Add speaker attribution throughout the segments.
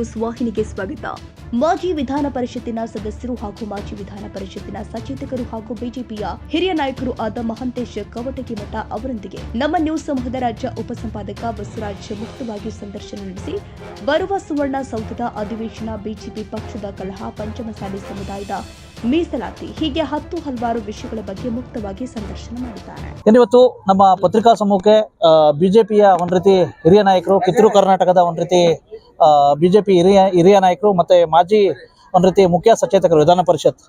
Speaker 1: News ವಾಹಿನಿಗೆ ಸ್ವಾಗತ. ಮಾಜಿ ವಿಧಾನ ಪರಿಷತ್ತಿನ ಸದಸ್ಯರು ಹಾಗೂ ಮಾಜಿ ವಿಧಾನ ಪರಿಷತ್ತಿನ ಸಚೇತಕರು ಹಾಗೂ ಬಿಜೆಪಿಯ ಹಿರಿಯ ನಾಯಕರು ಆದ ಮಹಂತೇಶ್ ಕವಟಗಿಮಠ ಅವರೊಂದಿಗೆ ನಮ್ಮ ನ್ಯೂಸ್ ಸಮೂಹದ ರಾಜ್ಯ ಉಪಸಂಪಾದಕ ಬಸವರಾಜ್ ಮುಕ್ತವಾಗಿ ಸಂದರ್ಶನ ನಡೆಸಿ, ಬರುವ ಸುವರ್ಣ ಸೌಧದ ಅಧಿವೇಶನ ಬಿಜೆಪಿ ಪಕ್ಷದ ಕಲಹ ಪಂಚಮಸಾಲಿ ಸಮುದಾಯದ ಮೀಸಲಾತಿ ಹೀಗೆ ಹತ್ತು ಹಲವಾರು ವಿಷಯಗಳ ಬಗ್ಗೆ ಮುಕ್ತವಾಗಿ ಸಂದರ್ಶನ ಮಾಡಿದ್ದಾರೆ.
Speaker 2: ಇವತ್ತು ನಮ್ಮ ಪತ್ರಿಕಾ ಸಮೂಹಕ್ಕೆ ಬಿಜೆಪಿಯ ಒಂದ್ ರೀತಿ ಹಿರಿಯ ನಾಯಕರು ಕಿತ್ತೂರು ಕರ್ನಾಟಕದ ಒಂದ್ ರೀತಿ ಬಿಜೆಪಿ ಹಿರಿಯ ಹಿರಿಯ ನಾಯಕರು ಮತ್ತೆ ಮಾಜಿ ಒಂದ್ ರೀತಿ ಮುಖ್ಯ ಸಚೇತಕರು ವಿಧಾನ ಪರಿಷತ್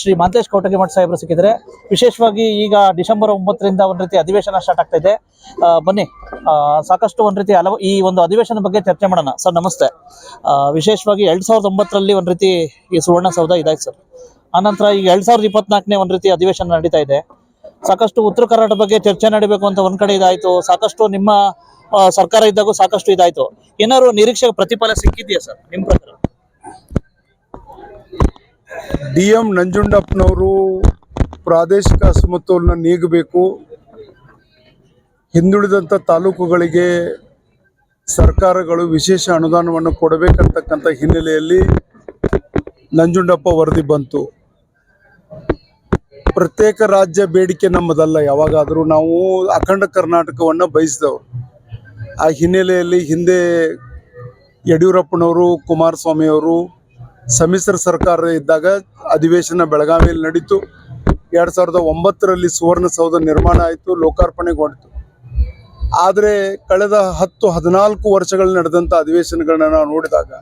Speaker 2: ಶ್ರೀ ಮಾಂತೇಶ್ ಕೌಟಗಿಮಠ ಸಾಹೇಬರು ಸಿಕ್ಕಿದ್ರೆ, ವಿಶೇಷವಾಗಿ ಈಗ ಡಿಸೆಂಬರ್ ಒಂಬತ್ತರಿಂದ ಒಂದ್ ರೀತಿ ಅಧಿವೇಶನ ಸ್ಟಾರ್ಟ್ ಆಗ್ತಾ ಇದೆ. ಬನ್ನಿ ಸಾಕಷ್ಟು ಒಂದ್ ರೀತಿ ಹಲವು ಈ ಒಂದು ಅಧಿವೇಶನ ಬಗ್ಗೆ ಚರ್ಚೆ ಮಾಡೋಣ. ಸರ್, ನಮಸ್ತೆ. ವಿಶೇಷವಾಗಿ ಎರಡ್ ಸಾವಿರದ ಒಂಬತ್ತರಲ್ಲಿ ಒಂದ್ ರೀತಿ ಈ ಸುವರ್ಣಸೌಧ ಇದಾಯ್ತು ಸರ್. ಆನಂತರ ಈಗ ಎರಡ್ ಸಾವಿರದ ಇಪ್ಪತ್ನಾಲ್ಕನೇ ಒಂದ್ ರೀತಿ ಅಧಿವೇಶನ ನಡೀತಾ ಇದೆ. ಸಾಕಷ್ಟು ಉತ್ತರ ಕರ್ನಾಟಕ ಬಗ್ಗೆ ಚರ್ಚೆ ನಡೀಬೇಕು ಅಂತ ಒಂದ್ ಕಡೆ ಇದಾಯ್ತು. ಸಾಕಷ್ಟು ನಿಮ್ಮ ಸರ್ಕಾರ ಇದ್ದಾಗೂ ಸಾಕಷ್ಟು ಇದಾಯ್ತು. ಏನಾದ್ರು ನಿರೀಕ್ಷೆ ಪ್ರತಿಫಲ ಸಿಕ್ಕಿದೆಯಾ ಸರ್, ನಿಮ್ ಪ್ರಕಾರ?
Speaker 3: ಡಿ ಎಂ ನಂಜುಂಡಪ್ಪನವರು ಪ್ರಾದೇಶಿಕ ಅಸಮತೋಲನ ನೀಗಬೇಕು. ಹಿಂದುಳಿದಂಥ ತಾಲೂಕುಗಳಿಗೆ ಸರ್ಕಾರಗಳು ವಿಶೇಷ ಅನುದಾನವನ್ನು ಕೊಡಬೇಕಂತಕ್ಕಂಥ ಹಿನ್ನೆಲೆಯಲ್ಲಿ ನಂಜುಂಡಪ್ಪ ವರದಿ ಬಂತು. ಪ್ರತ್ಯೇಕ ರಾಜ್ಯ ಬೇಡಿಕೆ ನಮ್ಮದಲ್ಲ, ಯಾವಾಗಾದರೂ ನಾವು ಅಖಂಡ ಕರ್ನಾಟಕವನ್ನು ಬಯಸಿದವರು. ಆ ಹಿನ್ನೆಲೆಯಲ್ಲಿ ಹಿಂದೆ ಯಡಿಯೂರಪ್ಪನವರು, ಕುಮಾರಸ್ವಾಮಿಯವರು ಸಮ್ಮಿಶ್ರ ಸರ್ಕಾರ ಇದ್ದಾಗ ಅಧಿವೇಶನ ಬೆಳಗಾವಿಯಲ್ಲಿ ನಡೀತು. ಎರಡು ಸಾವಿರದ ಒಂಬತ್ತರಲ್ಲಿ ಸುವರ್ಣಸೌಧ ನಿರ್ಮಾಣ ಆಯಿತು, ಲೋಕಾರ್ಪಣೆಗೊಂಡಿತು. ಆದರೆ ಕಳೆದ ಹತ್ತು, ಹದಿನಾಲ್ಕು ವರ್ಷಗಳು ನಡೆದಂಥ ಅಧಿವೇಶನಗಳನ್ನ ನಾವು ನೋಡಿದಾಗ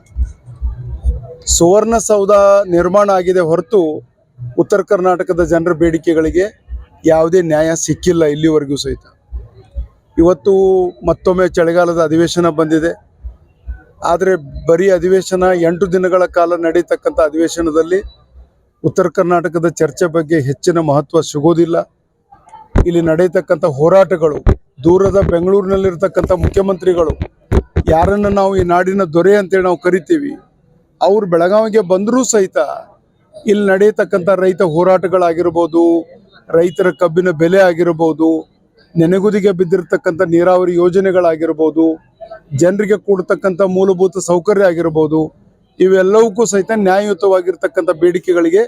Speaker 3: ಸುವರ್ಣಸೌಧ ನಿರ್ಮಾಣ ಆಗಿದೆ ಹೊರತು ಉತ್ತರ ಕರ್ನಾಟಕದ ಜನರ ಬೇಡಿಕೆಗಳಿಗೆ ಯಾವುದೇ ನ್ಯಾಯ ಸಿಕ್ಕಿಲ್ಲ ಇಲ್ಲಿವರೆಗೂ ಸಹಿತ. ಇವತ್ತು ಮತ್ತೊಮ್ಮೆ ಚಳಿಗಾಲದ ಅಧಿವೇಶನ ಬಂದಿದೆ. ಆದರೆ ಬರೀ ಅಧಿವೇಶನ ಎಂಟು ದಿನಗಳ ಕಾಲ ನಡೀತಕ್ಕಂಥ ಅಧಿವೇಶನದಲ್ಲಿ ಉತ್ತರ ಕರ್ನಾಟಕದ ಚರ್ಚೆ ಬಗ್ಗೆ ಹೆಚ್ಚಿನ ಮಹತ್ವ ಸಿಗೋದಿಲ್ಲ. ಇಲ್ಲಿ ನಡೆಯತಕ್ಕಂಥ ಹೋರಾಟಗಳು, ದೂರದ ಬೆಂಗಳೂರಿನಲ್ಲಿರ್ತಕ್ಕಂಥ ಮುಖ್ಯಮಂತ್ರಿಗಳು, ಯಾರನ್ನು ನಾವು ಈ ನಾಡಿನ ದೊರೆ ಅಂತೇಳಿ ನಾವು ಕರಿತೀವಿ, ಅವರು ಬೆಳಗಾವಿಗೆ ಬಂದರೂ ಸಹಿತ ಇಲ್ಲಿ ನಡೆಯತಕ್ಕಂಥ ರೈತ ಹೋರಾಟಗಳಾಗಿರ್ಬೋದು, ರೈತರ ಕಬ್ಬಿನ ಬೆಲೆ ಆಗಿರ್ಬೋದು, ನೆನೆಗುದಿಗೆ ಬಿದ್ದಿರತಕ್ಕಂಥ ನೀರಾವರಿ ಯೋಜನೆಗಳಾಗಿರ್ಬೋದು, ಜನರಿಗೆ ಕೊಡ್ತಕ್ಕಂಥ ಮೂಲಭೂತ ಸೌಕರ್ಯ ಆಗಿರ್ಬೋದು, ಇವೆಲ್ಲವಕ್ಕೂ ಸಹಿತ ನ್ಯಾಯಯುತವಾಗಿರ್ತಕ್ಕಂಥ ಬೇಡಿಕೆಗಳಿಗೆ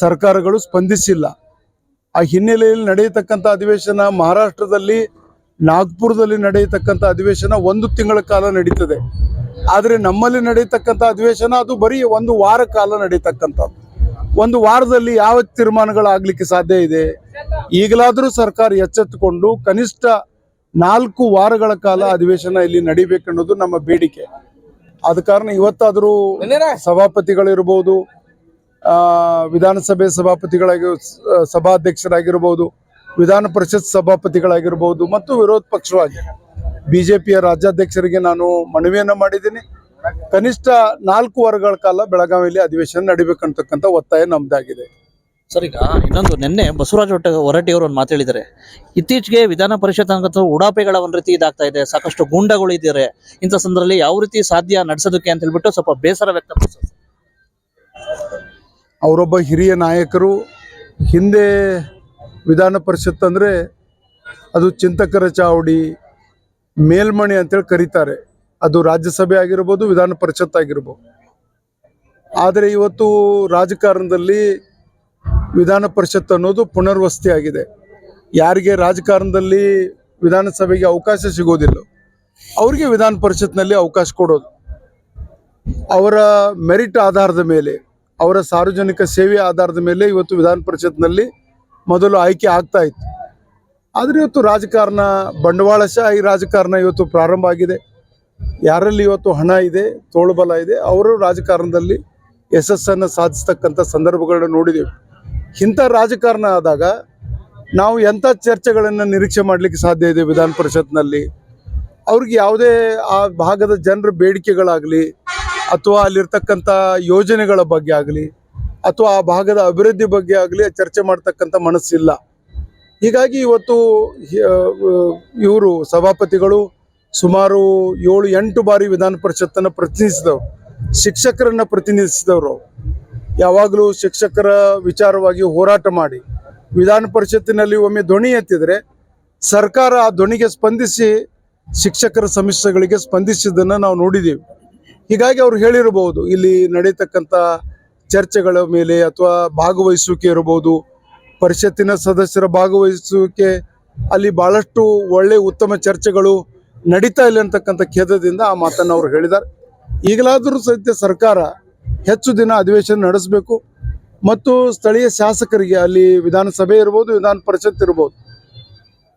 Speaker 3: ಸರ್ಕಾರಗಳು ಸ್ಪಂದಿಸಿಲ್ಲ. ಆ ಹಿನ್ನೆಲೆಯಲ್ಲಿ ನಡೆಯತಕ್ಕಂಥ ಅಧಿವೇಶನ ಮಹಾರಾಷ್ಟ್ರದಲ್ಲಿ, ನಾಗ್ಪುರದಲ್ಲಿ ನಡೆಯತಕ್ಕಂಥ ಅಧಿವೇಶನ ಒಂದು ತಿಂಗಳ ಕಾಲ ನಡೀತದೆ. ಆದರೆ ನಮ್ಮಲ್ಲಿ ನಡೆಯತಕ್ಕಂಥ ಅಧಿವೇಶನ ಅದು ಬರೀ ಒಂದು ವಾರ ಕಾಲ ನಡೀತಕ್ಕಂಥದ್ದು ಒಂದು ವಾರದಲ್ಲಿ ಯಾವ ತೀರ್ಮಾನಗಳಾಗಲಿಕ್ಕೆ ಸಾಧ್ಯ ಇದೆ? ಈಗಲಾದರೂ ಸರ್ಕಾರ ಎಚ್ಚೆತ್ತುಕೊಂಡು ಕನಿಷ್ಠ ನಾಲ್ಕು ವಾರಗಳ ಕಾಲ ಅಧಿವೇಶನ ಇಲ್ಲಿ ನಡಿಬೇಕನ್ನೋದು ನಮ್ಮ ಬೇಡಿಕೆ. ಆದ ಕಾರಣ ಇವತ್ತಾದರೂ ಸಭಾಪತಿಗಳಿರ್ಬೋದು ವಿಧಾನಸಭೆ ಸಭಾಪತಿಗಳಾಗಿ ಸಭಾಧ್ಯಕ್ಷರಾಗಿರ್ಬೋದು, ವಿಧಾನ ಪರಿಷತ್ ಸಭಾಪತಿಗಳಾಗಿರ್ಬೋದು ಮತ್ತು ವಿರೋಧ ಪಕ್ಷವಾಗಿ. ಬಿಜೆಪಿಯ ರಾಜ್ಯಾಧ್ಯಕ್ಷರಿಗೆ ನಾನು ಮನವಿಯನ್ನು ಮಾಡಿದ್ದೀನಿ. ಕನಿಷ್ಠ ನಾಲ್ಕು ವಾರಗಳ ಕಾಲ ಬೆಳಗಾವಿಯಲ್ಲಿ ಅಧಿವೇಶನ ನಡಿಬೇಕಂತಕ್ಕಂಥ ಒತ್ತಾಯ ನಮ್ದಾಗಿದೆ.
Speaker 2: ಸರ್ ಈಗ ಇನ್ನೊಂದು ನಿನ್ನೆ ಬಸವರಾಜ ಹೊಟ್ಟೆ ಹೊರಟ್ಟಿ ಅವರು ಒಂದು ಮಾತು ಹೇಳಿದ್ದಾರೆ. ಇತ್ತೀಚೆಗೆ ವಿಧಾನ ಪರಿಷತ್ ಅಂತ ಉಡಾಪೆಗಳ ಒಂದ್ ರೀತಿ ಇದಾಗ್ತಾ ಇದೆ. ಸಾಕಷ್ಟು ಗುಂಡಗಳು ಇದ್ದಾರೆ. ಇಂಥ ಸಂದರ್ಭದಲ್ಲಿ ಯಾವ ರೀತಿ ಸಾಧ್ಯ ನಡೆಸೋದಕ್ಕೆ ಅಂತ ಹೇಳ್ಬಿಟ್ಟು ಸ್ವಲ್ಪ ಬೇಸರ ವ್ಯಕ್ತಪಡಿಸ
Speaker 3: ಅವರೊಬ್ಬ ಹಿರಿಯ ನಾಯಕರು ಹಿಂದೆ ವಿಧಾನ ಪರಿಷತ್ ಅಂದರೆ ಅದು ಚಿಂತಕರ ಚಾವಡಿ ಮೇಲ್ಮಣಿ ಅಂತೇಳಿ ಕರೀತಾರೆ. ಅದು ರಾಜ್ಯಸಭೆ ಆಗಿರ್ಬೋದು, ವಿಧಾನ ಪರಿಷತ್ ಆಗಿರ್ಬೋದು. ಆದರೆ ಇವತ್ತು ರಾಜಕಾರಣದಲ್ಲಿ ವಿಧಾನ ಪರಿಷತ್ ಅನ್ನೋದು ಪುನರ್ವಸತಿ ಆಗಿದೆ. ಯಾರಿಗೆ ರಾಜಕಾರಣದಲ್ಲಿ ವಿಧಾನಸಭೆಗೆ ಅವಕಾಶ ಸಿಗೋದಿಲ್ಲ, ಅವರಿಗೆ ವಿಧಾನ ಪರಿಷತ್ನಲ್ಲಿ ಅವಕಾಶ ಕೊಡೋದು. ಅವರ ಮೆರಿಟ್ ಆಧಾರದ ಮೇಲೆ, ಅವರ ಸಾರ್ವಜನಿಕ ಸೇವೆ ಆಧಾರದ ಮೇಲೆ ಇವತ್ತು ವಿಧಾನ ಪರಿಷತ್ನಲ್ಲಿ ಮೊದಲು ಆಯ್ಕೆ ಆಗ್ತಾ ಇತ್ತು. ಆದರೆ ಇವತ್ತು ರಾಜಕಾರಣ ಬಂಡವಾಳಶಾಹಿ ರಾಜಕಾರಣ ಇವತ್ತು ಪ್ರಾರಂಭ ಆಗಿದೆ. ಯಾರಲ್ಲಿ ಇವತ್ತು ಹಣ ಇದೆ ತೋಳುಬಲ ಇದೆ, ಅವರು ರಾಜಕಾರಣದಲ್ಲಿ ಯಶಸ್ಸನ್ನು ಸಾಧಿಸ್ತಕ್ಕಂಥ ಸಂದರ್ಭಗಳನ್ನು ನೋಡಿದ್ದೇವೆ ಇಂಥ ರಾಜಕಾರಣ ಆದಾಗ ನಾವು ಎಂಥ ಚರ್ಚೆಗಳನ್ನು ನಿರೀಕ್ಷೆ ಮಾಡಲಿಕ್ಕೆ ಸಾಧ್ಯ ಇದೆ ವಿಧಾನ ಪರಿಷತ್ನಲ್ಲಿ? ಅವ್ರಿಗೆ ಯಾವುದೇ ಆ ಭಾಗದ ಜನರ ಬೇಡಿಕೆಗಳಾಗಲಿ, ಅಥವಾ ಅಲ್ಲಿರ್ತಕ್ಕಂಥ ಯೋಜನೆಗಳ ಬಗ್ಗೆ ಆಗಲಿ, ಅಥವಾ ಆ ಭಾಗದ ಅಭಿವೃದ್ಧಿ ಬಗ್ಗೆ ಆಗಲಿ ಚರ್ಚೆ ಮಾಡ್ತಕ್ಕಂಥ ಮನಸ್ಸಿಲ್ಲ. ಹೀಗಾಗಿ ಇವತ್ತು ಇವರು ಸಭಾಪತಿಗಳು ಸುಮಾರು ಏಳು, ಎಂಟು ಬಾರಿ ವಿಧಾನ ಪರಿಷತ್ತನ್ನು ಪ್ರತಿನಿಧಿಸಿದವರು, ಶಿಕ್ಷಕರನ್ನು ಪ್ರತಿನಿಧಿಸಿದವರು. ಯಾವಾಗಲೂ ಶಿಕ್ಷಕರ ವಿಚಾರವಾಗಿ ಹೋರಾಟ ಮಾಡಿ, ವಿಧಾನ ಪರಿಷತ್ತಿನಲ್ಲಿ ಒಮ್ಮೆ ಧ್ವನಿ ಎತ್ತಿದರೆ, ಸರ್ಕಾರ ಆ ಧ್ವನಿಗೆ ಸ್ಪಂದಿಸಿ, ಶಿಕ್ಷಕರ ಸಮಸ್ಯೆಗಳಿಗೆ ಸ್ಪಂದಿಸಿದ್ದನ್ನು ನಾವು ನೋಡಿದ್ದೀವಿ ಹೀಗಾಗಿ ಅವರು ಹೇಳಿರಬಹುದು, ಇಲ್ಲಿ ನಡೀತಕ್ಕಂಥ ಚರ್ಚೆಗಳ ಮೇಲೆ ಅಥವಾ ಭಾಗವಹಿಸುವಿಕೆ ಇರಬಹುದು ಪರಿಷತ್ತಿನ ಸದಸ್ಯರ ಭಾಗವಹಿಸುವಿಕೆ, ಅಲ್ಲಿ ಭಾಳಷ್ಟು ಒಳ್ಳೆ ಉತ್ತಮ ಚರ್ಚೆಗಳು ನಡೀತಾ ಇಲ್ಲ ಅಂತಕ್ಕಂಥ ಖೇದದಿಂದ ಆ ಮಾತನ್ನು ಅವರು ಹೇಳಿದ್ದಾರೆ. ಈಗಲಾದರೂ ಸಹಿತ ಸರ್ಕಾರ ಹೆಚ್ಚು ದಿನ ಅಧಿವೇಶನ ನಡೆಸಬೇಕು. ಮತ್ತು ಸ್ಥಳೀಯ ಶಾಸಕರಿಗೆ ಅಲ್ಲಿ ವಿಧಾನಸಭೆ ಇರ್ಬೋದು, ವಿಧಾನ ಪರಿಷತ್ ಇರ್ಬೋದು,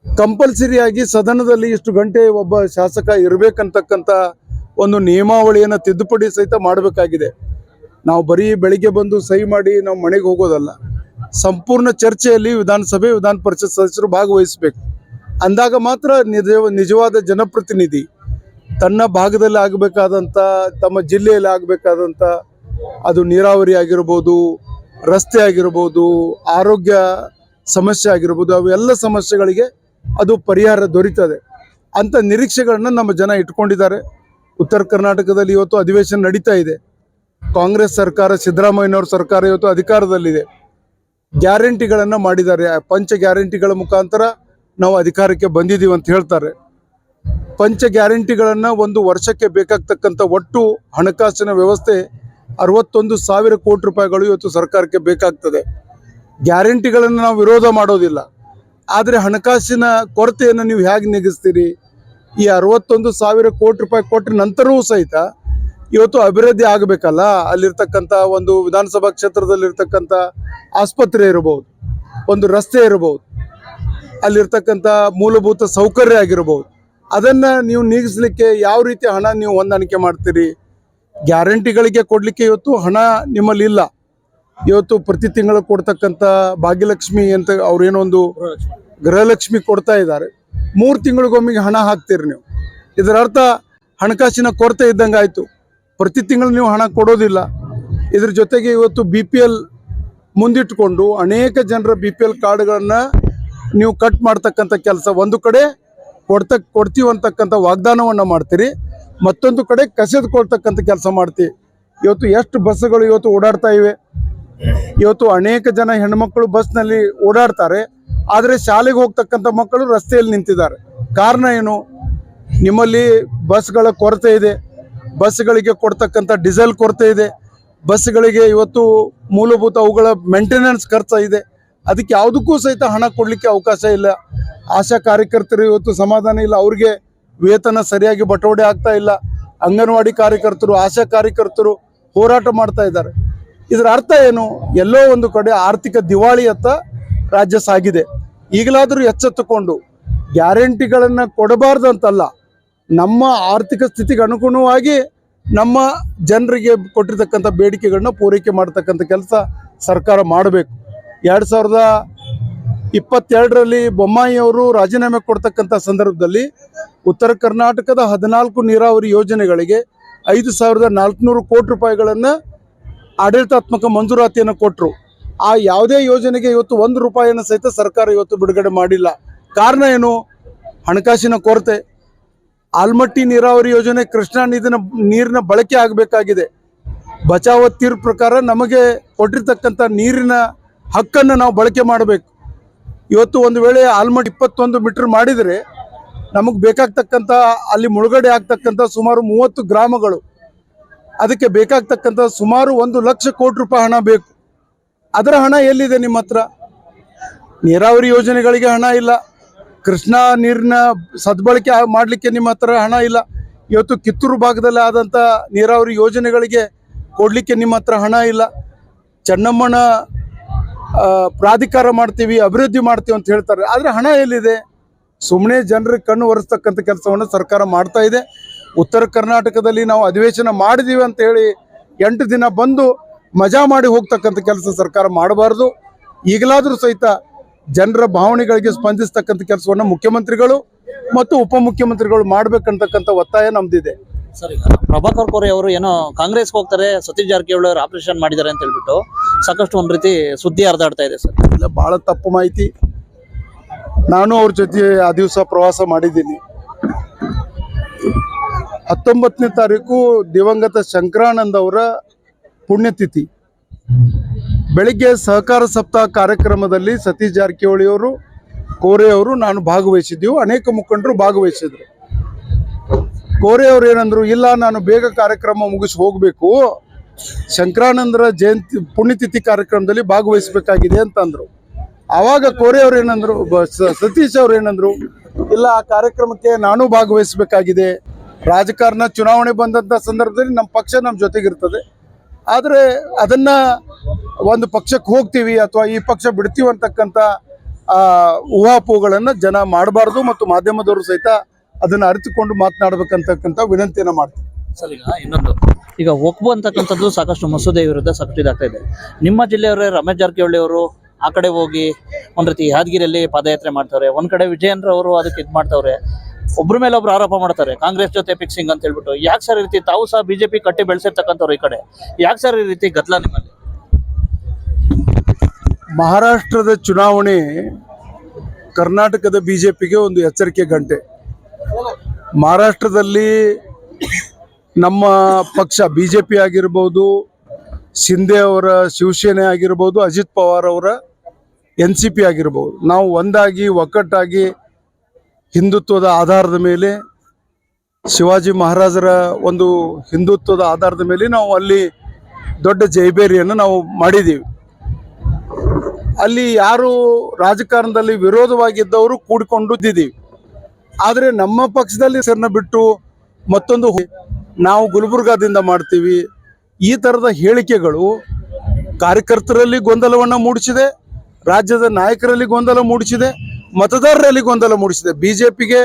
Speaker 3: ಕಂಪಲ್ಸರಿಯಾಗಿ ಸದನದಲ್ಲಿ ಇಷ್ಟು ಗಂಟೆ ಒಬ್ಬ ಶಾಸಕ ಇರಬೇಕಂತಕ್ಕಂಥ ಒಂದು ನಿಯಮಾವಳಿಯನ್ನು ತಿದ್ದುಪಡಿ ಸಹಿತ ಮಾಡಬೇಕಾಗಿದೆ. ನಾವು ಬರೀ ಬೆಳಿಗ್ಗೆ ಬಂದು ಸಹಿ ಮಾಡಿ ನಾವು ಮನೆಗೆ ಹೋಗೋದಲ್ಲ. ಸಂಪೂರ್ಣ ಚರ್ಚೆಯಲ್ಲಿ ವಿಧಾನಸಭೆ, ವಿಧಾನ ಪರಿಷತ್ ಸದಸ್ಯರು ಭಾಗವಹಿಸಬೇಕು. ಅಂದಾಗ ಮಾತ್ರ ನಿಜ ನಿಜವಾದ ಜನಪ್ರತಿನಿಧಿ ತನ್ನ ಭಾಗದಲ್ಲಿ ಆಗಬೇಕಾದಂಥ ತಮ್ಮ ಜಿಲ್ಲೆಯಲ್ಲಿ ಆಗಬೇಕಾದಂಥ ಅದು ನೀರಾವರಿ ಆಗಿರ್ಬೋದು, ರಸ್ತೆ ಆಗಿರ್ಬೋದು, ಆರೋಗ್ಯ ಸಮಸ್ಯೆ ಆಗಿರ್ಬೋದು, ಅವೆಲ್ಲ ಸಮಸ್ಯೆಗಳಿಗೆ ಅದು ಪರಿಹಾರ ದೊರೀತದೆ ಅಂತ ನಿರೀಕ್ಷೆಗಳನ್ನ ನಮ್ಮ ಜನ ಇಟ್ಕೊಂಡಿದ್ದಾರೆ. ಉತ್ತರ ಕರ್ನಾಟಕದಲ್ಲಿ ಇವತ್ತು ಅಧಿವೇಶನ ನಡೀತಾ ಇದೆ. ಕಾಂಗ್ರೆಸ್ ಸರ್ಕಾರ, ಸಿದ್ದರಾಮಯ್ಯನವ್ರ ಸರ್ಕಾರ ಇವತ್ತು ಅಧಿಕಾರದಲ್ಲಿದೆ. ಗ್ಯಾರಂಟಿಗಳನ್ನು ಮಾಡಿದ್ದಾರೆ. ಪಂಚ ಗ್ಯಾರಂಟಿಗಳ ಮುಖಾಂತರ ನಾವು ಅಧಿಕಾರಕ್ಕೆ ಬಂದಿದ್ದೀವಿ ಅಂತ ಹೇಳ್ತಾರೆ. ಪಂಚ ಗ್ಯಾರಂಟಿಗಳನ್ನು ಒಂದು ವರ್ಷಕ್ಕೆ ಬೇಕಾಗ್ತಕ್ಕಂಥ ಒಟ್ಟು ಹಣಕಾಸಿನ ವ್ಯವಸ್ಥೆ ಅರವತ್ತೊಂದು ಸಾವಿರ ಕೋಟಿ ರೂಪಾಯಿಗಳು ಇವತ್ತು ಸರ್ಕಾರಕ್ಕೆ ಬೇಕಾಗ್ತದೆ. ಗ್ಯಾರಂಟಿಗಳನ್ನು ನಾವು ವಿರೋಧ ಮಾಡೋದಿಲ್ಲ. ಆದರೆ ಹಣಕಾಸಿನ ಕೊರತೆಯನ್ನು ನೀವು ಹೇಗೆ ನಿಗಿಸ್ತೀರಿ? ಈ ಅರವತ್ತೊಂದು ಸಾವಿರ ಕೋಟಿ ರೂಪಾಯಿ ಕೊಟ್ಟ ನಂತರವೂ ಸಹಿತ ಇವತ್ತು ಅಭಿವೃದ್ಧಿ ಆಗಬೇಕಲ್ಲ? ಅಲ್ಲಿರ್ತಕ್ಕಂಥ ಒಂದು ವಿಧಾನಸಭಾ ಕ್ಷೇತ್ರದಲ್ಲಿರ್ತಕ್ಕಂಥ ಆಸ್ಪತ್ರೆ ಇರಬಹುದು ಒಂದು ರಸ್ತೆ ಇರಬಹುದು ಅಲ್ಲಿರ್ತಕ್ಕಂಥ ಮೂಲಭೂತ ಸೌಕರ್ಯ ಆಗಿರ್ಬೋದು. ಅದನ್ನ ನೀವು ನೀಗಿಸ್ಲಿಕ್ಕೆ ಯಾವ ರೀತಿ ಹಣ ನೀವು ಹೊಂದಾಣಿಕೆ ಮಾಡ್ತೀರಿ? ಗ್ಯಾರಂಟಿಗಳಿಗೆ ಕೊಡಲಿಕ್ಕೆ ಇವತ್ತು ಹಣ ನಿಮ್ಮಲ್ಲಿ ಇಲ್ಲ. ಇವತ್ತು ಪ್ರತಿ ತಿಂಗಳು ಕೊಡ್ತಕ್ಕಂಥ ಭಾಗ್ಯಲಕ್ಷ್ಮಿ ಅಂತ ಅವ್ರೇನೋ ಒಂದು ಗೃಹಲಕ್ಷ್ಮಿ ಕೊಡ್ತಾ ಇದ್ದಾರೆ. ಮೂರು ತಿಂಗಳಿಗೊಮ್ಮೆಗೆ ಹಣ ಹಾಕ್ತೀರಿ ನೀವು. ಇದರ ಅರ್ಥ ಹಣಕಾಸಿನ ಕೊರತೆ ಇದ್ದಂಗೆ ಆಯಿತು. ಪ್ರತಿ ತಿಂಗಳು ನೀವು ಹಣ ಕೊಡೋದಿಲ್ಲ. ಇದ್ರ ಜೊತೆಗೆ ಇವತ್ತು ಬಿ ಪಿ ಮುಂದಿಟ್ಟುಕೊಂಡು ಅನೇಕ ಜನರ ಬಿ ಪಿ ಎಲ್ ಕಾರ್ಡ್ಗಳನ್ನು ನೀವು ಕಟ್ ಮಾಡ್ತಕ್ಕಂಥ ಕೆಲಸ ಒಂದು ಕಡೆ ಕೊಡ್ತ, ಕೊಡ್ತೀವಿ ಅಂತಕ್ಕಂಥ ವಾಗ್ದಾನವನ್ನು ಮಾಡ್ತೀರಿ, ಮತ್ತೊಂದು ಕಡೆ ಕಸಿದುಕೊಳ್ತಕ್ಕಂಥ ಕೆಲಸ ಮಾಡ್ತೀವಿ ಇವತ್ತು ಎಷ್ಟು ಬಸ್ಸುಗಳು ಇವತ್ತು ಓಡಾಡ್ತಾ ಇವೆ? ಇವತ್ತು ಅನೇಕ ಜನ ಹೆಣ್ಮಕ್ಳು ಬಸ್ನಲ್ಲಿ ಓಡಾಡ್ತಾರೆ, ಆದರೆ ಶಾಲೆಗೆ ಹೋಗ್ತಕ್ಕಂಥ ಮಕ್ಕಳು ರಸ್ತೆಯಲ್ಲಿ ನಿಂತಿದ್ದಾರೆ. ಕಾರಣ ಏನು? ನಿಮ್ಮಲ್ಲಿ ಬಸ್ಗಳ ಕೊರತೆ ಇದೆ, ಬಸ್ಗಳಿಗೆ ಕೊಡ್ತಕ್ಕಂಥ ಡೀಸೆಲ್ ಕೊರತೆ ಇದೆ, ಬಸ್ಗಳಿಗೆ ಇವತ್ತು ಮೂಲಭೂತ ಅವುಗಳ ಮೇಂಟೆನೆನ್ಸ್ ಖರ್ಚು ಇದೆ. ಅದಕ್ಕೆ ಯಾವುದಕ್ಕೂ ಸಹಿತ ಹಣ ಕೊಡಲಿಕ್ಕೆ ಅವಕಾಶ ಇಲ್ಲ. ಆಶಾ ಕಾರ್ಯಕರ್ತರು ಇವತ್ತು ಸಮಾಧಾನ ಇಲ್ಲ. ಅವ್ರಿಗೆ ವೇತನ ಸರಿಯಾಗಿ ಬಟವಡೆ ಆಗ್ತಾ ಇಲ್ಲ. ಅಂಗನವಾಡಿ ಕಾರ್ಯಕರ್ತರು, ಆಶಾ ಕಾರ್ಯಕರ್ತರು ಹೋರಾಟ ಮಾಡ್ತಾ ಇದ್ದಾರೆ. ಇದರ ಅರ್ಥ ಏನು? ಎಲ್ಲೋ ಒಂದು ಕಡೆ ಆರ್ಥಿಕ ದಿವಾಳಿಯತ್ತ ರಾಜ್ಯ ಸಾಗಿದೆ. ಈಗಲಾದರೂ ಎಚ್ಚೆತ್ತುಕೊಂಡು ಗ್ಯಾರಂಟಿಗಳನ್ನು ಕೊಡಬಾರ್ದು ಅಂತಲ್ಲ, ನಮ್ಮ ಆರ್ಥಿಕ ಸ್ಥಿತಿಗೆ ಅನುಗುಣವಾಗಿ ನಮ್ಮ ಜನರಿಗೆ ಕೊಟ್ಟಿರ್ತಕ್ಕಂಥ ಬೇಡಿಕೆಗಳನ್ನ ಪೂರೈಕೆ ಮಾಡ್ತಕ್ಕಂಥ ಕೆಲಸ ಸರ್ಕಾರ ಮಾಡಬೇಕು. ಎರಡು ಸಾವಿರದ ಇಪ್ಪತ್ತೆರಡರಲ್ಲಿ ಬೊಮ್ಮಾಯಿ ಅವರು ರಾಜೀನಾಮೆ ಕೊಡ್ತಕ್ಕಂಥ ಸಂದರ್ಭದಲ್ಲಿ ಉತ್ತರ ಕರ್ನಾಟಕದ ಹದಿನಾಲ್ಕು ನೀರಾವರಿ ಯೋಜನೆಗಳಿಗೆ ಐದು ಸಾವಿರದ ನಾಲ್ಕುನೂರು ಕೋಟಿ ರೂಪಾಯಿಗಳನ್ನು ಆಡಳಿತಾತ್ಮಕ ಮಂಜೂರಾತಿಯನ್ನು ಕೊಟ್ಟರು ಆ ಯಾವುದೇ ಯೋಜನೆಗೆ ಇವತ್ತು ಒಂದು ರೂಪಾಯಿಯನ್ನು ಸಹಿತ ಸರ್ಕಾರ ಇವತ್ತು ಬಿಡುಗಡೆ ಮಾಡಿಲ್ಲ. ಕಾರಣ ಏನು? ಹಣಕಾಸಿನ ಕೊರತೆ. ಆಲ್ಮಟ್ಟಿ ನೀರಾವರಿ ಯೋಜನೆ ಕೃಷ್ಣಾ ನೀರಿನ ನೀರಿನ ಬಳಕೆ ಆಗಬೇಕಾಗಿದೆ. ಬಚಾವತ್ತೀರ್ ತೀರ್ ಪ್ರಕಾರ ನಮಗೆ ಕೊಟ್ಟಿರ್ತಕ್ಕಂಥ ನೀರಿನ ಹಕ್ಕನ್ನು ನಾವು ಬಳಕೆ ಮಾಡಬೇಕು. ಇವತ್ತು ಒಂದು ವೇಳೆ ಆಲ್ಮೋಸ್ಟ್ ಇಪ್ಪತ್ತೊಂದು ಮೀಟರ್ ಮಾಡಿದರೆ ನಮಗೆ ಬೇಕಾಗ್ತಕ್ಕಂಥ ಅಲ್ಲಿ ಮುಳುಗಡೆ ಆಗ್ತಕ್ಕಂಥ ಸುಮಾರು ಮೂವತ್ತು ಗ್ರಾಮಗಳು, ಅದಕ್ಕೆ ಬೇಕಾಗ್ತಕ್ಕಂಥ ಸುಮಾರು ಒಂದು ಲಕ್ಷ ಕೋಟಿ ರೂಪಾಯಿ ಹಣ ಬೇಕು. ಅದರ ಹಣ ಎಲ್ಲಿದೆ ನಿಮ್ಮ ಹತ್ರ? ನೀರಾವರಿ ಯೋಜನೆಗಳಿಗೆ ಹಣ ಇಲ್ಲ. ಕೃಷ್ಣಾ ನೀರಿನ ಸದ್ಬಳಕೆ ಮಾಡಲಿಕ್ಕೆ ನಿಮ್ಮ ಹತ್ರ ಹಣ ಇಲ್ಲ. ಇವತ್ತು ಕಿತ್ತೂರು ಭಾಗದಲ್ಲಿ ಆದಂಥ ನೀರಾವರಿ ಯೋಜನೆಗಳಿಗೆ ಕೊಡಲಿಕ್ಕೆ ನಿಮ್ಮ ಹತ್ರ ಹಣ ಇಲ್ಲ. ಚೆನ್ನಮ್ಮನ ಪ್ರಾಧಿಕಾರ ಮಾಡ್ತೀವಿ, ಅಭಿವೃದ್ಧಿ ಮಾಡ್ತೀವಿ ಅಂತ ಹೇಳ್ತಾರೆ. ಆದರೆ ಹಣ ಎಲ್ಲಿದೆ? ಸುಮ್ಮನೆ ಜನರಿಗೆ ಕಣ್ಣು ಒರೆಸ್ತಕ್ಕಂಥ ಕೆಲಸವನ್ನು ಸರ್ಕಾರ ಮಾಡ್ತಾ ಇದೆ. ಉತ್ತರ ಕರ್ನಾಟಕದಲ್ಲಿ ನಾವು ಅಧಿವೇಶನ ಮಾಡಿದೀವಿ ಅಂತ ಹೇಳಿ ಎಂಟು ದಿನ ಬಂದು ಮಜಾ ಮಾಡಿ ಹೋಗ್ತಕ್ಕಂಥ ಕೆಲಸ ಸರ್ಕಾರ ಮಾಡಬಾರ್ದು. ಈಗಲಾದರೂ ಸಹಿತ ಜನರ ಭಾವನೆಗಳಿಗೆ ಸ್ಪಂದಿಸ್ತಕ್ಕಂಥ ಕೆಲಸವನ್ನು ಮುಖ್ಯಮಂತ್ರಿಗಳು ಮತ್ತು ಉಪಮುಖ್ಯಮಂತ್ರಿಗಳು ಮಾಡ್ಬೇಕಂತಕ್ಕಂಥ ಒತ್ತಾಯ ನಮ್ದಿದೆ.
Speaker 2: ಸರಿ, ಪ್ರಭಾಕರ್ ಕೋರೆ ಅವರು ಏನೋ ಕಾಂಗ್ರೆಸ್ಗೆ ಹೋಗ್ತಾರೆ, ಸತೀಶ್ ಜಾರಕಿಹೊಳಿ ಅವರು ಆಪರೇಷನ್ ಮಾಡಿದ್ದಾರೆ ಅಂತ ಹೇಳ್ಬಿಟ್ಟು ಸಾಕಷ್ಟು ಒಂದು ರೀತಿ ಸುದ್ದಿ ಹರಿದಾಡ್ತಾ ಇದೆ ಸರ್.
Speaker 3: ಇಲ್ಲ ಭಾಳ ತಪ್ಪು ಮಾಹಿತಿ. ನಾನು ಅವ್ರ ಜೊತೆ ಆ ದಿವಸ ಪ್ರವಾಸ ಮಾಡಿದ್ದೀನಿ. ಹತ್ತೊಂಬತ್ತನೇ ತಾರೀಕು ದಿವಂಗತ ಶಂಕರಾನಂದ ಅವರ ಪುಣ್ಯತಿಥಿ. ಬೆಳಿಗ್ಗೆ ಸಹಕಾರ ಸಪ್ತಾಹ ಕಾರ್ಯಕ್ರಮದಲ್ಲಿ ಸತೀಶ್ ಜಾರಕಿಹೊಳಿ ಅವರು, ಕೋರೆ ಅವರು ನಾನು ಭಾಗವಹಿಸಿದ್ದೆವು. ಅನೇಕ ಮುಖಂಡರು ಭಾಗವಹಿಸಿದ್ರು. ಕೋರೆ ಅವ್ರು ಏನಂದ್ರು, ಇಲ್ಲ, ನಾನು ಬೇಗ ಕಾರ್ಯಕ್ರಮ ಮುಗಿಸಿ ಹೋಗಬೇಕು. ಶಂಕರಾನಂದರ ಜಯಂತಿ ಪುಣ್ಯತಿಥಿ ಕಾರ್ಯಕ್ರಮದಲ್ಲಿ ಭಾಗವಹಿಸಬೇಕಾಗಿದೆ ಅಂತಂದರು. ಆವಾಗ ಕೋರೆ ಅವ್ರು ಏನಂದ್ರು ಸತೀಶ್ ಅವ್ರು ಏನಂದ್ರು ಇಲ್ಲ ಆ ಕಾರ್ಯಕ್ರಮಕ್ಕೆ ನಾನು ಭಾಗವಹಿಸಬೇಕಾಗಿದೆ. ರಾಜಕಾರಣ ಚುನಾವಣೆ ಬಂದಂಥ ಸಂದರ್ಭದಲ್ಲಿ ನಮ್ಮ ಪಕ್ಷ ನಮ್ಮ ಜೊತೆಗಿರ್ತದೆ. ಆದರೆ ಅದನ್ನ ಒಂದು ಪಕ್ಷಕ್ಕೆ ಹೋಗ್ತೀವಿ ಅಥವಾ ಈ ಪಕ್ಷ ಬಿಡ್ತೀವಿ ಅಂತಕ್ಕಂಥ ಆ, ಊಹಾಪೋಹಗಳನ್ನು ಜನ ಮಾಡಬಾರ್ದು ಮತ್ತು ಮಾಧ್ಯಮದವರು ಸಹಿತ ಅದನ್ನು ಅರಿತುಕೊಂಡು ಮಾತನಾಡಬೇಕಂತಕ್ಕಂಥ ವಿನಂತಿಯನ್ನು ಮಾಡ್ತೀನಿ.
Speaker 2: ಸರ್ ಇನ್ನೊಂದು. ಈಗ ಒಕ್ಬು ಅಂತಕ್ಕಂಥದ್ದು ಸಾಕಷ್ಟು ಮಸೂದೆ ವಿರುದ್ಧ ಸಾಕಷ್ಟು ಇದಾಗ್ತಾ ಇದೆ. ನಿಮ್ಮ ಜಿಲ್ಲೆಯವರೇ ರಮೇಶ್ ಜಾರಕಿಹೊಳಿ ಅವರು ಆ ಕಡೆ ಹೋಗಿ ಒಂದ್ ರೀತಿ ಯಾದಗಿರಿಯಲ್ಲಿ ಪಾದಯಾತ್ರೆ ಮಾಡ್ತಾರೆ ಒಂದ್ ಕಡೆ ವಿಜಯೇಂದ್ರ ಅವರು ಅದಕ್ಕೆ ಇದು ಮಾಡ್ತಾವ್ರೆ. ಒಬ್ರ ಮೇಲೆ ಒಬ್ರು ಆರೋಪ ಮಾಡ್ತಾರೆ. ಕಾಂಗ್ರೆಸ್ ಜೊತೆ ಫಿಕ್ಸಿಂಗ್ ಅಂತ ಹೇಳ್ಬಿಟ್ಟು. ಯಾಕೆ ಸರ್ ಈ ರೀತಿ ತಾವು ಸಹ ಬಿಜೆಪಿ ಕಟ್ಟಿ ಬೆಳೆಸಿರ್ತಕ್ಕಂಥವ್ರು ಈ ಕಡೆ? ಯಾಕೆ ಸರ್ ಈ ರೀತಿ ಗದ್ದಲ ನಿಮ್ಮಲ್ಲಿ?
Speaker 3: ಮಹಾರಾಷ್ಟ್ರದ ಚುನಾವಣೆ ಕರ್ನಾಟಕದ ಬಿಜೆಪಿಗೆ ಒಂದು ಎಚ್ಚರಿಕೆ ಗಂಟೆ. ಮಹಾರಾಷ್ಟ್ರದಲ್ಲಿ ನಮ್ಮ ಪಕ್ಷ ಬಿ ಜೆ ಪಿ ಆಗಿರ್ಬೋದು ಶಿಂದೆ ಅವರ ಶಿವಸೇನೆ ಆಗಿರ್ಬೋದು, ಅಜಿತ್ ಪವಾರ್ ಅವರ ಎನ್ ಸಿ ಪಿ ಆಗಿರ್ಬೋದು. ನಾವು ಒಂದಾಗಿ, ಒಕ್ಕಟ್ಟಾಗಿ ಹಿಂದುತ್ವದ ಆಧಾರದ ಮೇಲೆ, ಶಿವಾಜಿ ಮಹಾರಾಜರ ಒಂದು ಹಿಂದುತ್ವದ ಆಧಾರದ ಮೇಲೆ ನಾವು ಅಲ್ಲಿ ದೊಡ್ಡ ಜೈಬೇರಿಯನ್ನು ನಾವು ಮಾಡಿದ್ದೀವಿ. ಅಲ್ಲಿ ಯಾರು ರಾಜಕಾರಣದಲ್ಲಿ ವಿರೋಧವಾಗಿದ್ದವರು ಕೂಡಿಕೊಂಡಿದ್ದೀವಿ ಆದರೆ ನಮ್ಮ ಪಕ್ಷದಲ್ಲಿ ಹೆಸರನ್ನ ಬಿಟ್ಟು ಮತ್ತೊಂದು ನಾವು ಗುಲ್ಬರ್ಗಾದಿಂದ ಮಾಡ್ತೀವಿ. ಈ ಥರದ ಹೇಳಿಕೆಗಳು ಕಾರ್ಯಕರ್ತರಲ್ಲಿ ಗೊಂದಲವನ್ನು ಮೂಡಿಸಿದೆ, ರಾಜ್ಯದ ನಾಯಕರಲ್ಲಿ ಗೊಂದಲ ಮೂಡಿಸಿದೆ, ಮತದಾರರಲ್ಲಿ ಗೊಂದಲ ಮೂಡಿಸಿದೆ. ಬಿ ಜೆ ಪಿಗೆ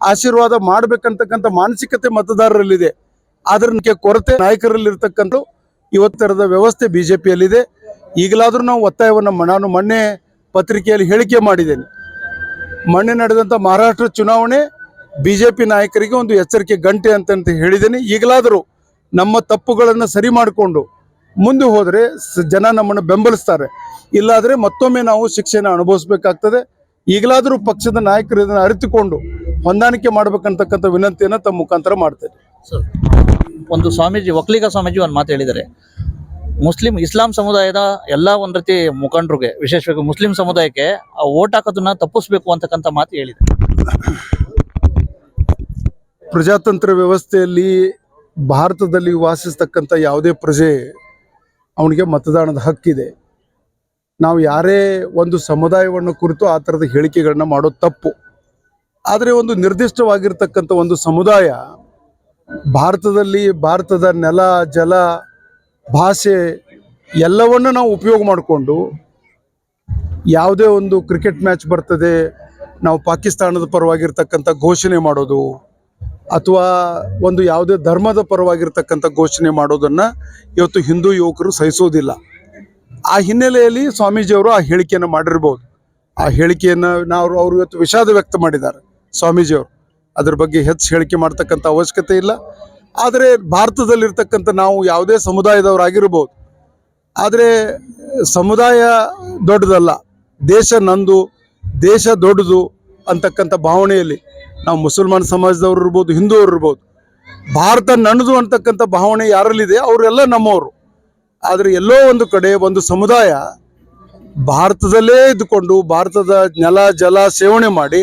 Speaker 3: ಆಶೀರ್ವಾದ ಮಾಡಬೇಕಂತಕ್ಕಂಥ ಮಾನಸಿಕತೆ ಮತದಾರರಲ್ಲಿದೆ. ಅದರ ಕೊರತೆ ನಾಯಕರಲ್ಲಿರ್ತಕ್ಕಂಥ ಇವತ್ತರದ ವ್ಯವಸ್ಥೆ ಬಿ ಜೆ ಪಿಯಲ್ಲಿದೆ ಈಗಲಾದರೂ ನಾವು ಒತ್ತಾಯವನ್ನು ನಾನು ಮೊನ್ನೆ ಪತ್ರಿಕೆಯಲ್ಲಿ ಹೇಳಿಕೆ ಮಾಡಿದ್ದೇನೆ. ಮೊನ್ನೆ ನಡೆದಂಥ ಮಹಾರಾಷ್ಟ್ರ ಚುನಾವಣೆ ಬಿ ಜೆ ಪಿ ನಾಯಕರಿಗೆ ಒಂದು ಎಚ್ಚರಿಕೆ ಗಂಟೆ ಅಂತಂತ ಹೇಳಿದ್ದೀನಿ. ಈಗಲಾದರೂ ನಮ್ಮ ತಪ್ಪುಗಳನ್ನು ಸರಿ ಮಾಡಿಕೊಂಡು ಮುಂದೆ ಹೋದರೆ ಜನ ನಮ್ಮನ್ನು ಬೆಂಬಲಿಸ್ತಾರೆ. ಇಲ್ಲಾದರೆ ಮತ್ತೊಮ್ಮೆ ನಾವು ಶಿಕ್ಷೆನ ಅನುಭವಿಸಬೇಕಾಗ್ತದೆ. ಈಗಲಾದರೂ ಪಕ್ಷದ ನಾಯಕರು ಇದನ್ನು ಅರಿತುಕೊಂಡು ಹೊಂದಾಣಿಕೆ ಮಾಡ್ಬೇಕಂತಕ್ಕಂಥ ವಿನಂತಿಯನ್ನು ತಮ್ಮ ಮುಖಾಂತರ ಮಾಡ್ತೇನೆ
Speaker 2: ಒಂದು ಸ್ವಾಮೀಜಿ, ಒಕ್ಕಲಿಗ ಸ್ವಾಮೀಜಿ ಒಂದು ಮಾತು ಹೇಳಿದ್ದಾರೆ. ಮುಸ್ಲಿಂ, ಇಸ್ಲಾಂ ಸಮುದಾಯದ ಎಲ್ಲ ಒಂದು ರೀತಿ ಮುಖಂಡರಿಗೆ, ವಿಶೇಷವಾಗಿ ಮುಸ್ಲಿಂ ಸಮುದಾಯಕ್ಕೆ ಆ ಓಟ್ ಹಾಕೋದನ್ನ ತಪ್ಪಿಸ್ಬೇಕು ಅಂತಕ್ಕಂಥ ಮಾತು ಹೇಳಿದೆ
Speaker 3: ಪ್ರಜಾತಂತ್ರ ವ್ಯವಸ್ಥೆಯಲ್ಲಿ ಭಾರತದಲ್ಲಿ ವಾಸಿಸ್ತಕ್ಕಂಥ ಯಾವುದೇ ಪ್ರಜೆ ಅವನಿಗೆ ಮತದಾನದ ಹಕ್ಕಿದೆ. ನಾವು ಯಾರೇ ಒಂದು ಸಮುದಾಯವನ್ನು ಕುರಿತು ಆ ಥರದ ಹೇಳಿಕೆಗಳನ್ನ ಮಾಡೋದು ತಪ್ಪು. ಆದರೆ ಒಂದು ನಿರ್ದಿಷ್ಟವಾಗಿರ್ತಕ್ಕಂಥ ಒಂದು ಸಮುದಾಯ ಭಾರತದಲ್ಲಿ ಭಾರತದ ನೆಲ, ಜಲ, ಭಾಷೆ ಎಲ್ಲವನ್ನು ನಾವು ಉಪಯೋಗ ಮಾಡಿಕೊಂಡು ಯಾವುದೇ ಒಂದು ಕ್ರಿಕೆಟ್ ಮ್ಯಾಚ್ ಬರ್ತದೆ, ನಾವು ಪಾಕಿಸ್ತಾನದ ಪರವಾಗಿರ್ತಕ್ಕಂಥ ಘೋಷಣೆ ಮಾಡೋದು ಅಥವಾ ಒಂದು ಯಾವುದೇ ಧರ್ಮದ ಪರವಾಗಿರ್ತಕ್ಕಂಥ ಘೋಷಣೆ ಮಾಡೋದನ್ನು ಇವತ್ತು ಹಿಂದೂ ಯುವಕರು ಸಹಿಸೋದಿಲ್ಲ. ಆ ಹಿನ್ನೆಲೆಯಲ್ಲಿ ಸ್ವಾಮೀಜಿಯವರು ಆ ಹೇಳಿಕೆಯನ್ನು ಮಾಡಿರ್ಬೋದು. ಆ ಹೇಳಿಕೆಯನ್ನು ನಾವು ಅವರು ಇವತ್ತು ವಿಷಾದ ವ್ಯಕ್ತ ಮಾಡಿದ್ದಾರೆ ಸ್ವಾಮೀಜಿಯವರು. ಅದ್ರ ಬಗ್ಗೆ ಹೆಚ್ಚು ಹೇಳಿಕೆ ಮಾಡ್ತಕ್ಕಂಥ ಅವಶ್ಯಕತೆ ಇಲ್ಲ. ಆದರೆ ಭಾರತದಲ್ಲಿರ್ತಕ್ಕಂಥ ನಾವು ಯಾವುದೇ ಸಮುದಾಯದವರಾಗಿರ್ಬೋದು. ಆದರೆ ಸಮುದಾಯ ದೊಡ್ಡದಲ್ಲ, ದೇಶ ನಂದು, ದೇಶ ದೊಡ್ಡದು ಅಂತಕ್ಕಂಥ ಭಾವನೆಯಲ್ಲಿ ನಾವು ಮುಸಲ್ಮಾನ್ ಸಮಾಜದವ್ರು ಇರ್ಬೋದು ಹಿಂದೂರು ಇರ್ಬೋದು, ಭಾರತ ನನ್ನದು ಅಂತಕ್ಕಂಥ ಭಾವನೆ ಯಾರಲ್ಲಿದೆ? ಅವರೆಲ್ಲ ನಮ್ಮವರು. ಆದರೆ ಎಲ್ಲೋ ಒಂದು ಕಡೆ ಒಂದು ಸಮುದಾಯ ಭಾರತದಲ್ಲೇ ಇದ್ದುಕೊಂಡು ಭಾರತದ ನೆಲ, ಜಲ ಸೇವನೆ ಮಾಡಿ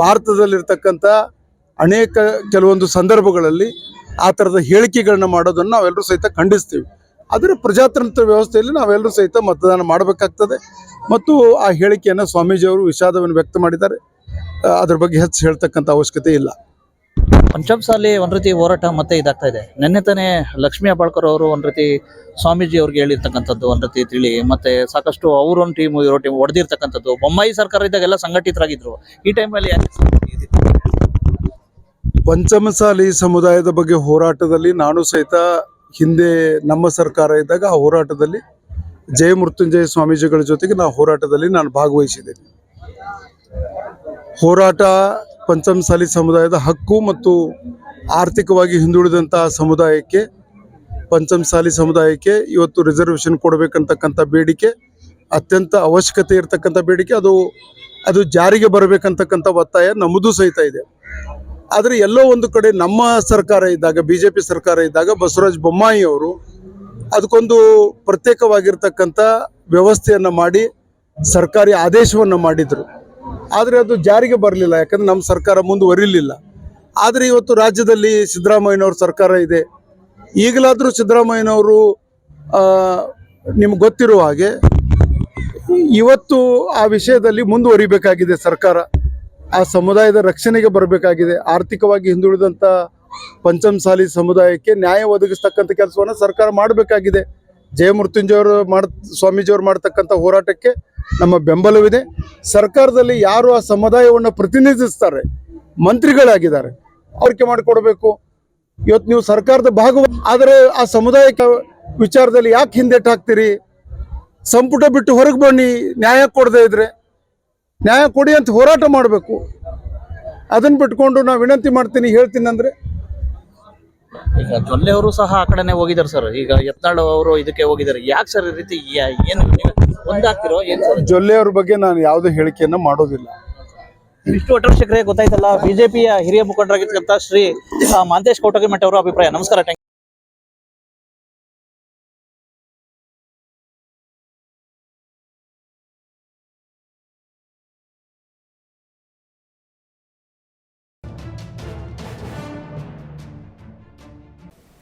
Speaker 3: ಭಾರತದಲ್ಲಿರ್ತಕ್ಕಂಥ ಅನೇಕ ಕೆಲವೊಂದು ಸಂದರ್ಭಗಳಲ್ಲಿ ಆ ಥರದ ಹೇಳಿಕೆಗಳನ್ನ ಮಾಡೋದನ್ನು ನಾವೆಲ್ಲರೂ ಸಹಿತ ಖಂಡಿಸ್ತೀವಿ. ಆದರೆ ಪ್ರಜಾತಂತ್ರ ವ್ಯವಸ್ಥೆಯಲ್ಲಿ ನಾವೆಲ್ಲರೂ ಸಹಿತ ಮತದಾನ ಮಾಡಬೇಕಾಗ್ತದೆ. ಮತ್ತು ಆ ಹೇಳಿಕೆಯನ್ನು ಸ್ವಾಮೀಜಿಯವರು ವಿಷಾದವನ್ನು ವ್ಯಕ್ತ ಮಾಡಿದ್ದಾರೆ ಅದ್ರ ಬಗ್ಗೆ ಹೆಚ್ಚು ಹೇಳ್ತಕ್ಕಂಥ ಅವಶ್ಯಕತೆ ಇಲ್ಲ.
Speaker 2: ಪಂಚಮಸಾಲಿ ಒಂದ್ ರೀತಿ ಹೋರಾಟ ಮತ್ತೆ ಇದಾಗ್ತಾ ಇದೆ. ನಿನ್ನೆ ತಾನೇ ಲಕ್ಷ್ಮೀ ಹೆಬ್ಬಾಳ್ಕರ್ ಅವರು ಒಂದ್ ರೀತಿ ಸ್ವಾಮೀಜಿ ಅವ್ರಿಗೆ ಹೇಳಿರ್ತಕ್ಕಂಥದ್ದು ಒಂದ್ ರೀತಿ ತಿಳಿ ಮತ್ತೆ ಸಾಕಷ್ಟು ಅವ್ರೊಂದು ಟೀಮ್ ಇರೋ ಟೀಮ್ ಹೊಡೆದಿರ್ತಕ್ಕಂಥದ್ದು ಬೊಮ್ಮಾಯಿ ಸರ್ಕಾರ ಇದ್ದಾಗೆಲ್ಲ ಸಂಘಟಿತರಾಗಿದ್ರು. ಈ ಟೈಮಲ್ಲಿ
Speaker 3: ಪಂಚಮಸಾಲಿ ಸಮುದಾಯದ ಬಗ್ಗೆ ಹೋರಾಟದಲ್ಲಿ ನಾನು ಸಹಿತ ಹಿಂದೆ ನಮ್ಮ ಸರ್ಕಾರ ಇದ್ದಾಗ ಆ ಹೋರಾಟದಲ್ಲಿ ಜಯ ಮೃತ್ಯುಂಜಯ ಸ್ವಾಮೀಜಿಗಳ ಜೊತೆಗೆ ನಾವು ಹೋರಾಟದಲ್ಲಿ ನಾನು ಭಾಗವಹಿಸಿದ್ದೇನೆ. ಹೋರಾಟ ಪಂಚಮಸಾಲಿ ಸಮುದಾಯದ ಹಕ್ಕು ಮತ್ತು ಆರ್ಥಿಕವಾಗಿ ಹಿಂದುಳಿದಂಥ ಸಮುದಾಯಕ್ಕೆ, ಪಂಚಮಸಾಲಿ ಸಮುದಾಯಕ್ಕೆ ಇವತ್ತು ರಿಸರ್ವೇಷನ್ ಕೊಡಬೇಕಂತಕ್ಕಂಥ ಬೇಡಿಕೆ, ಅತ್ಯಂತ ಅವಶ್ಯಕತೆ ಇರತಕ್ಕಂಥ ಬೇಡಿಕೆ, ಅದು ಅದು ಜಾರಿಗೆ ಬರಬೇಕಂತಕ್ಕಂಥ ಒತ್ತಾಯ ನಮ್ಮದು ಸಹಿತ ಇದೆ. ಆದರೆ ಎಲ್ಲೋ ಒಂದು ಕಡೆ ನಮ್ಮ ಸರ್ಕಾರ ಇದ್ದಾಗ ಬಿ ಜೆ ಪಿ ಸರ್ಕಾರ ಇದ್ದಾಗ ಬಸವರಾಜ ಬೊಮ್ಮಾಯಿ ಅವರು ಅದಕ್ಕೊಂದು ಪ್ರತ್ಯೇಕವಾಗಿರ್ತಕ್ಕಂಥ ವ್ಯವಸ್ಥೆಯನ್ನು ಮಾಡಿ, ಸರ್ಕಾರಿ ಆದೇಶವನ್ನು ಮಾಡಿದರು. ಆದರೆ ಅದು ಜಾರಿಗೆ ಬರಲಿಲ್ಲ, ಯಾಕಂದ್ರೆ ನಮ್ಮ ಸರ್ಕಾರ ಮುಂದುವರಿಲಿಲ್ಲ. ಆದರೆ ಇವತ್ತು ರಾಜ್ಯದಲ್ಲಿ ಸಿದ್ದರಾಮಯ್ಯನವ್ರ ಸರ್ಕಾರ ಇದೆ. ಈಗಲಾದರೂ ಸಿದ್ದರಾಮಯ್ಯನವರು ನಿಮ್ಗೆ ಗೊತ್ತಿರುವ ಹಾಗೆ, ಇವತ್ತು ಆ ವಿಷಯದಲ್ಲಿ ಮುಂದುವರಿಬೇಕಾಗಿದೆ ಸರ್ಕಾರ. ಆ ಸಮುದಾಯದ ರಕ್ಷಣೆಗೆ ಬರಬೇಕಾಗಿದೆ. ಆರ್ಥಿಕವಾಗಿ ಹಿಂದುಳಿದಂಥ ಪಂಚಮಸಾಲಿ ಸಮುದಾಯಕ್ಕೆ ನ್ಯಾಯ ಒದಗಿಸ್ತಕ್ಕಂಥ ಕೆಲಸವನ್ನು ಸರ್ಕಾರ ಮಾಡಬೇಕಾಗಿದೆ. ಜಯಮೃತ್ಯುಂಜಯವರು ಮಾಡ, ಸ್ವಾಮೀಜಿಯವರು ಮಾಡ್ತಕ್ಕಂಥ ಹೋರಾಟಕ್ಕೆ ನಮ್ಮ ಬೆಂಬಲವಿದೆ. ಸರ್ಕಾರದಲ್ಲಿ ಯಾರು ಆ ಸಮುದಾಯವನ್ನು ಪ್ರತಿನಿಧಿಸ್ತಾರೆ, ಮಂತ್ರಿಗಳಾಗಿದ್ದಾರೆ, ಅವ್ರಿಗೆ ಮಾಡಿಕೊಡ್ಬೇಕು. ಇವತ್ತು ನೀವು ಸರ್ಕಾರದ ಭಾಗವ ಆದರೆ ಆ ಸಮುದಾಯಕ್ಕೆ ವಿಚಾರದಲ್ಲಿ ಯಾಕೆ ಹಿಂದೆಟ್ಟು ಹಾಕ್ತೀರಿ? ಸಂಪುಟ ಬಿಟ್ಟು ಹೊರಗೆ ಬನ್ನಿ, ನ್ಯಾಯ ಕೊಡದೇ ಇದ್ರೆ. ನ್ಯಾಯ ಕೊಡಿ ಅಂತ ಹೋರಾಟ ಮಾಡಬೇಕು. ಅದನ್ನು ಬಿಟ್ಕೊಂಡು ನಾವು ವಿನಂತಿ ಮಾಡ್ತೀನಿ, ಹೇಳ್ತೀನಿ ಅಂದ್ರೆ
Speaker 2: ಈಗ ಜೊಲ್ಲೆ ಅವರು ಸಹ ಆ ಕಡೆನೆ ಹೋಗಿದ್ದಾರೆ ಸರ್ ಈಗ ಯತ್ನಾಳ್ ಅವರು ಇದಕ್ಕೆ ಹೋಗಿದ್ದಾರೆ ಯಾಕೆ ಸರ್ ಈ ರೀತಿ ಏನು ಒಂದಾಗ್ತಿರೋ? ಏನ್ ಸರ್
Speaker 3: ಜೊಲ್ಲೆ ಅವ್ರ ಬಗ್ಗೆ ನಾನು ಯಾವುದೇ ಹೇಳಿಕೆಯನ್ನ ಮಾಡೋದಿಲ್ಲ.
Speaker 2: ಇಷ್ಟು ಒಟ್ಟರಶಿಕರೇ ಗೊತ್ತಾಯ್ತಲ್ಲ? ಬಿಜೆಪಿಯ ಹಿರಿಯ ಮುಖಂಡರಾಗಿರ್ತಕ್ಕಂಥ ಶ್ರೀ ಮಾಂತೇಶ್ ಕೌಟಗಿಮಠ ಅವರ ಅಭಿಪ್ರಾಯ. ನಮಸ್ಕಾರ